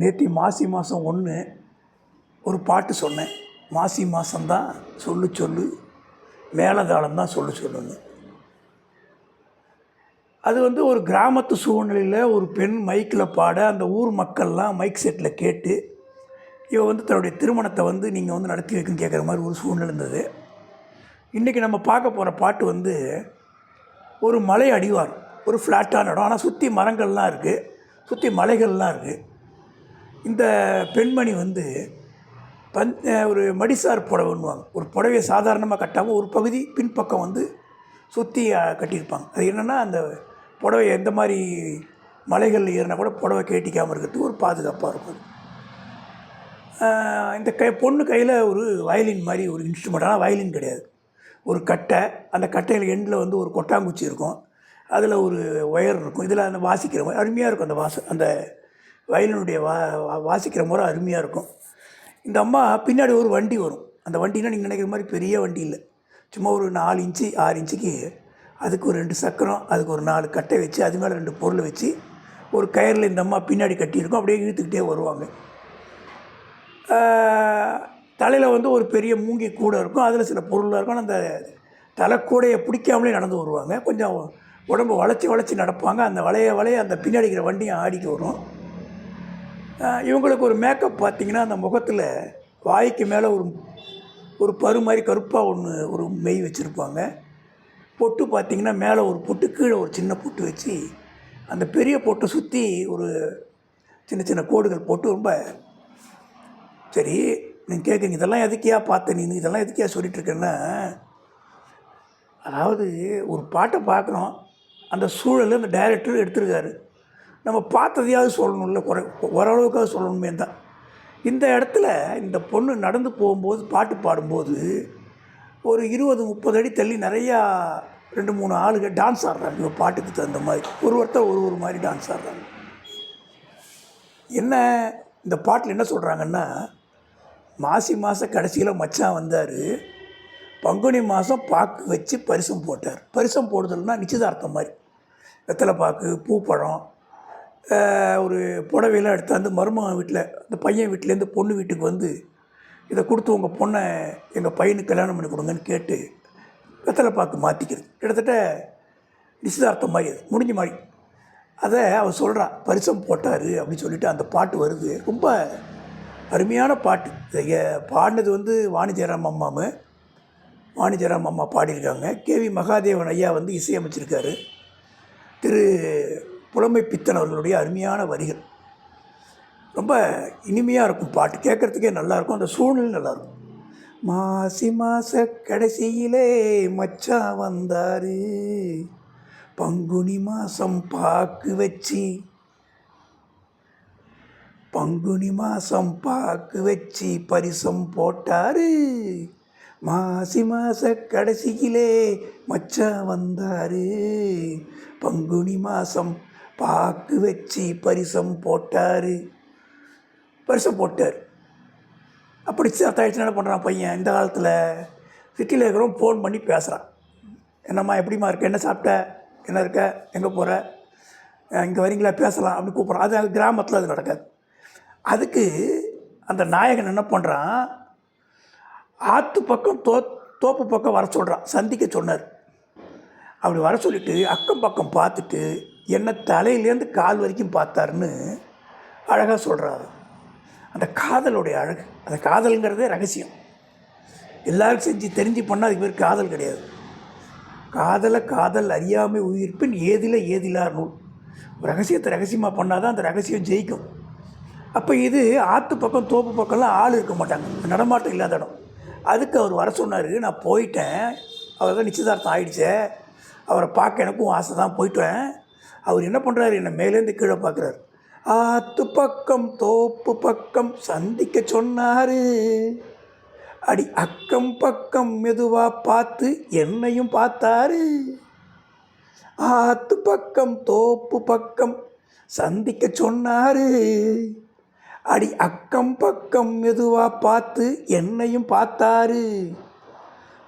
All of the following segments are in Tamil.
நேற்று மாசி மாதம் ஒன்று ஒரு பாட்டு சொன்னேன். மாசி மாதம்தான் சொல்லு சொல்லு மேலதாளம் தான் சொல்லு சொல்லுன்னு. அது வந்து ஒரு கிராமத்து சூழ்நிலையில் ஒரு பெண் மைக்கில் பாட அந்த ஊர் மக்கள்லாம் மைக் செட்டில் கேட்டு இவ வந்து தன்னுடைய திருமணத்தை வந்து நீங்கள் வந்து நடத்தி வைக்கணும்னு கேட்குற மாதிரி ஒரு சூழ்நிலை இருந்தது. இன்றைக்கி நம்ம பார்க்க போகிற பாட்டு வந்து ஒரு மலை அடிவார் ஒரு ஃப்ளாட்டான இடம். ஆனால் சுற்றி மரங்கள்லாம் இருக்குது சுற்றி மலைகள்லாம் இருக்குது இந்த பெண்மணி வந்து பந் ஒரு மடிசார் புடவைன்னுவாங்க. ஒரு புடவையை சாதாரணமாக கட்டாமல் ஒரு பகுதி பின்பக்கம் வந்து சுற்றி கட்டியிருப்பாங்க. அது என்னென்னா அந்த புடவை எந்த மாதிரி மலைகளில் ஏறினா கூட புடவை கேட்டிக்காமல் இருக்கிறதுக்கு ஒரு பாதுகாப்பாக இருக்கும் இந்த கை பொண்ணு கையில் ஒரு வயலின் மாதிரி ஒரு இன்ஸ்ட்ருமெண்ட் ஆனால் வயலின் கிடையாது. ஒரு கட்டை. அந்த கட்டையில் எண்டில் வந்து ஒரு கொட்டாங்குச்சி இருக்கும். அதில் ஒரு ஒயர் இருக்கும். இதில் அந்த வாசிக்கிற மாதிரி அருமையாக இருக்கும் அந்த வாச அந்த வயலினுடைய வா வா- வாசிக்கிற முறை அருமையாக இருக்கும். இந்த அம்மா பின்னாடி ஒரு வண்டி வரும். அந்த வண்டினா நீங்கள் நினைக்கிற மாதிரி பெரிய வண்டி இல்லை. சும்மா ஒரு நாலு இன்ச்சு ஆறு இன்ச்சுக்கு அதுக்கு ஒரு ரெண்டு சக்கரம் அதுக்கு ஒரு நாலு கட்டை வச்சு அது மேலே ரெண்டு பொருள் வச்சு ஒரு கயரில் இந்த அம்மா பின்னாடி கட்டியிருக்கும். அப்படியே இழுத்துக்கிட்டே வருவாங்க. தலையில் வந்து ஒரு பெரிய மூங்கி கூடை இருக்கும். அதில் சில பொருளாக இருக்கும். அந்த தலைக்கூடையை பிடிக்காமலே நடந்து வருவாங்க. கொஞ்சம் உடம்பு வளைச்சி வளைச்சி நடப்பாங்க. அந்த வளைய வளைய அந்த பின்னாடி இருக்கிற வண்டியும் ஆடிட்டு வரும். இவங்களுக்கு ஒரு மேக்கப் பார்த்தீங்கன்னா அந்த முகத்தில் வாய்க்கு மேலே ஒரு ஒரு பரு மாதிரி கருப்பாக ஒன்று ஒரு மெய் வச்சுருப்பாங்க. பொட்டு பார்த்தீங்கன்னா மேலே ஒரு பொட்டு கீழே ஒரு சின்ன பொட்டு வச்சு அந்த பெரிய பொட்டை சுற்றி ஒரு சின்ன சின்ன கோடுகள் போட்டு ரொம்ப சரி நீங்கள் கேட்குறீங்க இதெல்லாம் எதுக்கியா பார்த்த நீ இதெல்லாம் எதுக்கியா சொல்லிகிட்ருக்கேன்னா அதாவது ஒரு பாட்டை பார்க்குறோம் அந்த சூழல் அந்த டைரக்டர் எடுத்திருக்காரு. நம்ம பார்த்ததையாவது சொல்லணும்ல குறை ஓரளவுக்காவது சொல்லணுமே தான். இந்த இடத்துல இந்த பொண்ணு நடந்து போகும்போது பாட்டு பாடும்போது ஒரு இருபது முப்பது அடி தள்ளி நிறையா ரெண்டு மூணு ஆளுங்க டான்ஸ் ஆடுறாங்க. பாட்டுக்கு தகுந்த மாதிரி. ஒரு ஒருத்தர் ஒரு ஒரு மாதிரி டான்ஸ் ஆடுறாங்க. என்ன இந்த பாட்டில் என்ன சொல்கிறாங்கன்னா மாசி மாத கடைசியில் மச்சான் வந்தார். பங்குனி மாதம் பாக்கு வச்சு பரிசம் போட்டார். பரிசம் போடுதல்னா நிச்சயதார்த்தம் மாதிரி. வெத்தலை பாக்கு பூப்பழம் ஒரு புடவையெல்லாம் எடுத்தாந்து மருமகன் வீட்டில் அந்த பையன் வீட்டிலேருந்து பொண்ணு வீட்டுக்கு வந்து இதை கொடுத்து உங்கள் பொண்ணை எங்கள் பையனுக்கு கல்யாணம் பண்ணி கொடுங்கன்னு கேட்டு வெத்தலை பாக்கு மாற்றிக்கிறது கிட்டத்தட்ட நிச்சயதார்த்தம் மாதிரி அது முடிஞ்ச மாதிரி. அதை அவர் சொல்கிறா பரிசம் போட்டார் அப்படின்னு சொல்லிட்டு அந்த பாட்டு வருது. ரொம்ப அருமையான பாட்டு. பாடினது வந்து வாணி ஜெயராம் அம்மாமு வாணி அம்மா பாடியிருக்காங்க. கேவி மகாதேவன் ஐயா வந்து இசையமைச்சிருக்காரு. திரு புலமை பித்தன் அவர்களுடைய அருமையான வரிகள். ரொம்ப இனிமையாக இருக்கும் பாட்டு. கேட்குறதுக்கே நல்லாயிருக்கும் அந்த சூழ்நிலை நல்லாயிருக்கும் மாசி மாச கடைசியிலே மச்சான் வந்தார். பங்குனி மாதம் பாக்கு வச்சு. பங்குனி மாதம் பாக்கு வச்சு பரிசம் போட்டாரு. மாசி மாச கடைசியிலே மச்சான் வந்தார். பங்குனி மாதம் பாக்கு வச்சு பரிசம் போட்டார். பரிசம் போட்டார். அப்படி சேர்த்தாயிடுச்சு என்ன பண்ணுறான் பையன்? இந்த காலத்தில் சிட்டியில் இருக்கிறவங்க ஃபோன் பண்ணி பேசுகிறான் என்னம்மா எப்படிம்மா இருக்க? என்ன சாப்பிட்ட? என்ன இருக்க? எங்கே போகிற இங்கே வரீங்களா? பேசலாம் அப்படின்னு கூப்பிட்றான். அது கிராமத்தில் அது நடக்காது. அதுக்கு அந்த நாயகன் என்ன பண்ணுறான் ஆற்று பக்கம் தோ தோப்பு பக்கம் வர சொல்கிறான் சந்திக்க சொன்னார். அப்படி வர சொல்லிவிட்டு அக்கம் பக்கம் பார்த்துட்டு என்னை தலையிலேருந்து கால் வரைக்கும் பார்த்தாருன்னு அழகாக சொல்கிறாரு அந்த காதலுடைய அழகு அந்த காதலுங்கிறதே ரகசியம். எல்லாரும் செஞ்சு தெரிஞ்சு பண்ணால் அதுக்கு பேர் காதல் கிடையாது. காதலை காதல் அறியாமை உயிர்ப்பின் ஏதில ஏதிலார் நூல். ரகசியத்தை ரகசியமாக பண்ணால் தான் அந்த ரகசியம் ஜெயிக்கும். அப்போ இது ஆற்று பக்கம் தோப்பு பக்கம்லாம் ஆள் இருக்க மாட்டாங்க. நடமாட்டம் இல்லாத இடம். அதுக்கு அவர் வர சொன்னார் நான் போயிட்டேன். அவர் தான் நிச்சயதார்த்தம் ஆகிடுச்சே அவரை பார்க்க எனக்கும் ஆசை தான். போயிட்டேன் அவர் என்ன பண்ணுறாரு என்னை மேலேருந்து கீழே பார்க்குறாரு. ஆத்து பக்கம் தோப்பு பக்கம் சந்திக்க சொன்னார். அடி அக்கம் பக்கம் மெதுவாக பார்த்து என்னையும் பார்த்தாரு. ஆத்து பக்கம் தோப்பு பக்கம் சந்திக்க சொன்னார். அடி அக்கம் பக்கம் மெதுவாக பார்த்து என்னையும் பார்த்தாரு.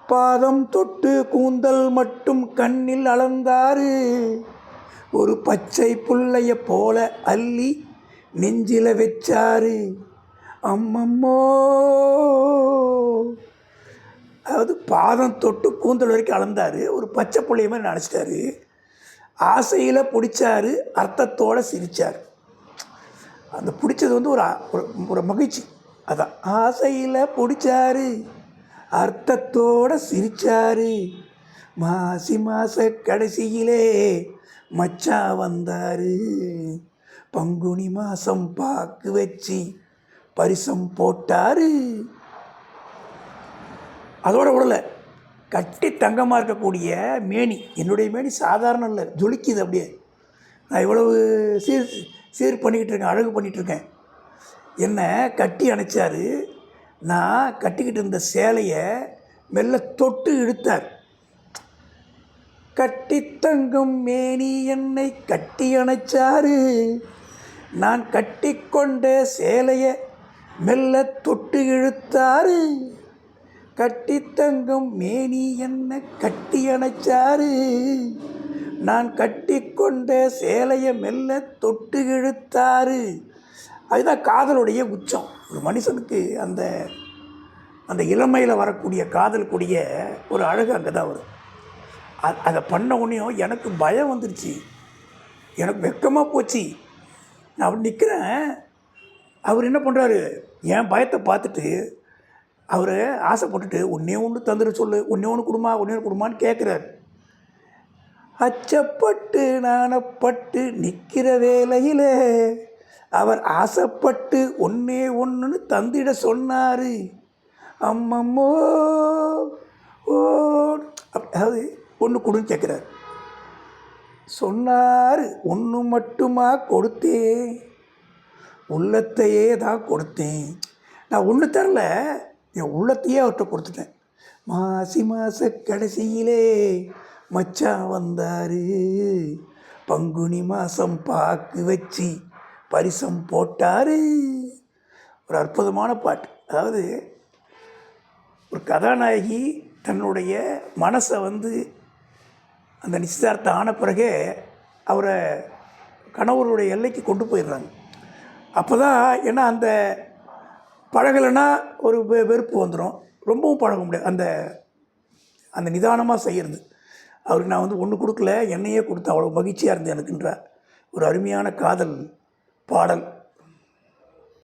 பாதம் தொட்டு கூந்தல் மட்டும் கண்ணில் அளந்தாரு. ஒரு பச்சை புள்ளைய போல அள்ளி நெஞ்சில வச்சாரு. அம்மம்மோ. அதாவது பாதம் தொட்டு கூந்தல் வரைக்கும் அளந்தார். ஒரு பச்சை புள்ளைய மாதிரி நினச்சிட்டாரு. ஆசையில் பிடிச்சாரு. அர்த்தத்தோடு சிரித்தார் அந்த பிடிச்சது வந்து ஒரு ஒரு ஒரு மகிழ்ச்சி. அதான். ஆசையில் பிடிச்சாரு. அர்த்தத்தோட சிரிச்சாரு. மாசி மாத கடைசியிலே மச்சான் வந்தாரு. பங்குனி மாசம் பாக்கு வச்சு பரிசம் போட்டாரு. அதோட விடல கட்டி தங்கமாக இருக்கக்கூடிய மேனி என்னுடைய மேனி சாதாரணம் இல்லை ஜொலிக்குது அப்படியே. நான் இவ்வளவு சீர் சீர் பண்ணிக்கிட்டு இருக்கேன் அழகு பண்ணிகிட்டு இருக்கேன். என்னை கட்டி அணைச்சார். நான் கட்டிக்கிட்டு இருந்த சேலையை மெல்ல தொட்டு இழுத்தார். கட்டித்தங்கும் மேனி என்னை கட்டி அணைச்சாரு நான் கட்டிக்கொண்ட சேலையை மெல்ல தொட்டு இழுத்தாரு. கட்டித்தங்கும் மேனி என்ன கட்டி அணைச்சாரு நான் கட்டிக்கொண்ட சேலையை மெல்ல தொட்டு இழுத்தாரு. அதுதான் காதலுடைய உச்சம். ஒரு மனுஷனுக்கு அந்த அந்த இளமையில் வரக்கூடிய காதலுக்குடைய ஒரு அழகு அங்கே தான் வரும். அதை பண்ண உடனேயும் எனக்கு பயம் வந்துருச்சு. எனக்கு வெக்கமாக போச்சு. நான் அப்படி நிற்கிறேன் அவர் என்ன பண்ணுறாரு என் பயத்தை பார்த்துட்டு அவர் ஆசைப்பட்டுட்டு ஒன்றே ஒன்று தந்துட சொல்லு. ஒன்றே ஒன்று கொடுமா? ஒன்றே ஒன்று கொடுமான்னு கேட்குறாரு அச்சப்பட்டு நாணப்பட்டு நிற்கிற வேலையில் அவர் ஆசைப்பட்டு ஒன்றே ஒன்றுன்னு தந்திட சொன்னார். அம்மம்மோ ஓ அதாவது ஒன்று கொடுன்னு கேட்குறாரு. சொன்னார் ஒன்று மட்டுமா கொடுத்தேன்? உள்ளத்தையே தான் கொடுத்தேன். நான் ஒன்று தரல என் உள்ளத்தையே அவர்கிட்ட கொடுத்துட்டேன். மாசி மாச கடைசியிலே மச்சான் வந்தார். பங்குனி மாதம் பாக்கு வச்சு பரிசம் போட்டார். ஒரு அற்புதமான பாட்டு. அதாவது ஒரு கதாநாயகி தன்னுடைய மனசை வந்து அந்த நிச்சயதார்த்தம் ஆன பிறகே அவரை கணவருடைய எல்லைக்கு கொண்டு போயிடுறாங்க. அப்போ தான் ஏன்னா அந்த பழகலைன்னா ஒரு வெ வெறுப்பு வந்துடும் ரொம்பவும் பழக முடியாது. அந்த அந்த நிதானமாக செய்கிறது அவருக்கு நான் வந்து ஒன்று கொடுக்கல என்னையே கொடுத்து அவ்வளோ மகிழ்ச்சியாக இருந்தேன் எனக்குன்ற ஒரு அருமையான காதல் பாடல்.